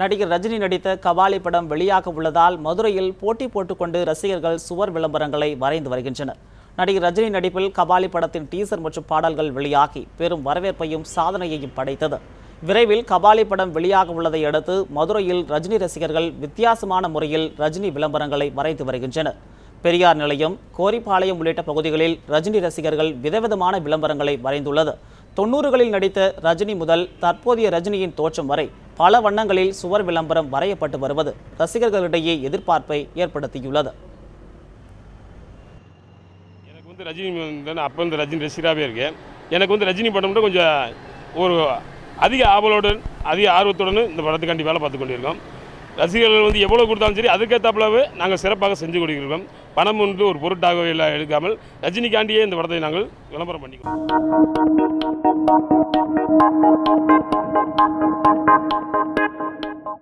நடிகர் ரஜினி நடித்த கபாலி படம் வெளியாக உள்ளதால் மதுரையில் போட்டி போட்டுக்கொண்டு ரசிகர்கள் சுவர் விளம்பரங்களை வரைந்து வருகின்றனர். நடிகர் ரஜினி நடிப்பில் கபாலி படத்தின் டீசர் மற்றும் பாடல்கள் வெளியாகி பெரும் வரவேற்பையும் சாதனையையும் படைத்தது. விரைவில் கபாலி படம் வெளியாக உள்ளதை அடுத்து மதுரையில் ரஜினி ரசிகர்கள் வித்தியாசமான முறையில் ரஜினி விளம்பரங்களை வரைந்து வருகின்றனர். பெரியார் நிலையம் கோரிப்பாளையம் உள்ளிட்ட பகுதிகளில் ரஜினி ரசிகர்கள் விதவிதமான விளம்பரங்களை வரைந்துள்ளது. தொண்ணூறுகளில் நடித்த ரஜினி முதல் தற்போதைய ரஜினியின் தோற்றம் வரை பல வண்ணங்களில் சுவர் விளம்பரம் வரையப்பட்டு வருவது ரசிகர்களிடையே எதிர்பார்ப்பை ஏற்படுத்தியுள்ளது. எனக்கு வந்து ரஜினி வந்து அப்போ வந்து ரஜினி ரசிகராகவே இருக்கேன். எனக்கு வந்து ரஜினி படம் கொஞ்சம் ஒரு அதிக ஆவலுடன் அதிக ஆர்வத்துடன் இந்த படத்துக்காண்டி வேலை பார்த்து கொண்டிருக்கோம். ரசிகர்கள் வந்து எவ்வளோ கொடுத்தாலும் சரி அதுக்கேற்றப்பளவு நாங்கள் சிறப்பாக செஞ்சு கொடுக்கிறோம் பணம் ஒன்று ஒரு பொருட்டாக இல்லை எடுக்காமல் ரஜினிகாண்டியே இந்த படத்தை நாங்கள் விளம்பரம் பண்ணிக்கிறோம். Thank you.